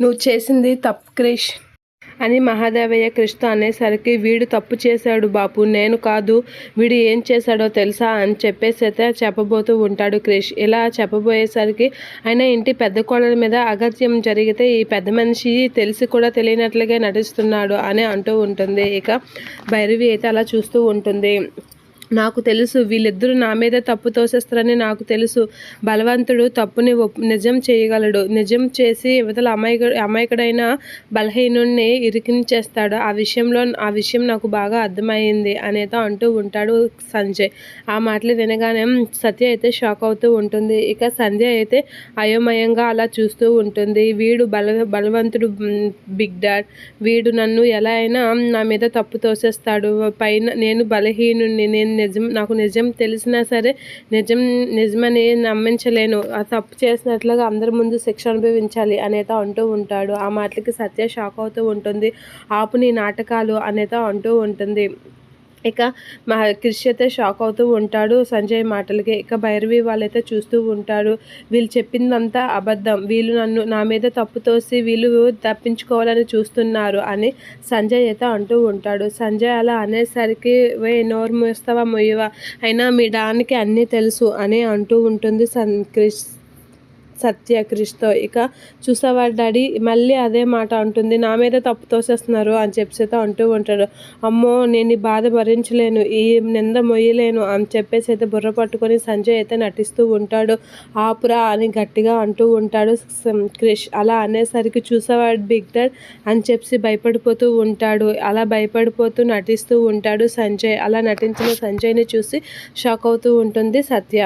నువ్వు చేసింది తప్పు క్రిష్. అని మహాదేవయ్య క్రిష్తో అనేసరికి వీడు తప్పు చేశాడు బాపు నేను కాదు వీడు ఏం చేశాడో తెలుసా అని చెప్పేసి అయితే చెప్పబోతూ ఉంటాడు క్రిష్. ఇలా చెప్పబోయేసరికి ఆయన ఇంటి పెద్ద కోడల మీద అగత్యం జరిగితే ఈ పెద్ద మనిషి తెలిసి కూడా తెలియనట్లుగా నటిస్తున్నాడు అని అంటూ ఉంటుంది. ఇక భైరవి అయితే అలా చూస్తూ ఉంటుంది. నాకు తెలుసు వీళ్ళిద్దరూ నా మీద తప్పు తోసేస్తారని నాకు తెలుసు. బలవంతుడు తప్పుని నిజం చేయగలడు. నిజం చేసి యువతల అమాయక అమాయకుడైన బలహీనుడిని ఇరికించేస్తాడు. ఆ విషయంలో ఆ విషయం నాకు బాగా అర్థమైంది అనేత అంటూ ఉంటాడు సంజయ్. ఆ మాటలు వినగానే సత్య అయితే షాక్ అవుతూ ఉంటుంది. ఇక సంధ్య అయితే అయోమయంగా అలా చూస్తూ ఉంటుంది. వీడు బల బలవంతుడు బిగ్ డాడ్. వీడు నన్ను ఎలా అయినా నా మీద తప్పు తోసేస్తాడు. పైన నేను బలహీనుడిని నేను నిజం నాకు నిజం తెలిసినా సరే నిజం నిజమని నమ్మించలేను. ఆ తప్పు చేసినట్లుగా అందరి ముందు శిక్ష అనుభవించాలి అనేత అంటూ ఉంటాడు. ఆ మాటలకి సత్య షాక్ అవుతూ ఉంటుంది. ఆపు నీ నాటకాలు అనేత అంటూ ఉంటుంది. ఇక మా క్రిష్ అయితే షాక్ అవుతూ ఉంటాడు. సంజయ్ మాటలకి ఇక భైరవి వాళ్ళైతే చూస్తూ ఉంటాడు. వీళ్ళు చెప్పిందంతా అబద్ధం. వీళ్ళు నన్ను నా మీద తప్పు తోసి వీళ్ళు తప్పించుకోవాలని చూస్తున్నారు అని సంజయ్ అయితే అంటూ ఉంటాడు. సంజయ్ అలా అనేసరికి వే నోరు మూస్తావా మొయ్యవా? అయినా మీ డానికి అన్నీ తెలుసు అని అంటూ ఉంటుంది సన్ క్రిష్ సత్య క్రిష్తో. ఇక చూసావా డాడీ మళ్ళీ అదే మాట అంటుంది. నా మీద తప్పు తోసేస్తున్నారు అని చెప్పేసి అంటూ ఉంటాడు. అమ్మో నేను ఈ బాధ భరించలేను ఈ నింద మొయ్యలేను అని చెప్పేసి అయితే బుర్ర పట్టుకొని సంజయ్ అయితే నటిస్తూ ఉంటాడు. ఆపురా అని గట్టిగా అంటూ ఉంటాడు క్రిష్. అలా అనేసరికి చూసావా బిగ్ డాడ్ అని చెప్పి భయపడిపోతూ ఉంటాడు. అలా భయపడిపోతూ నటిస్తూ ఉంటాడు సంజయ్. అలా నటించిన సంజయ్ని చూసి షాక్ అవుతూ ఉంటుంది సత్య.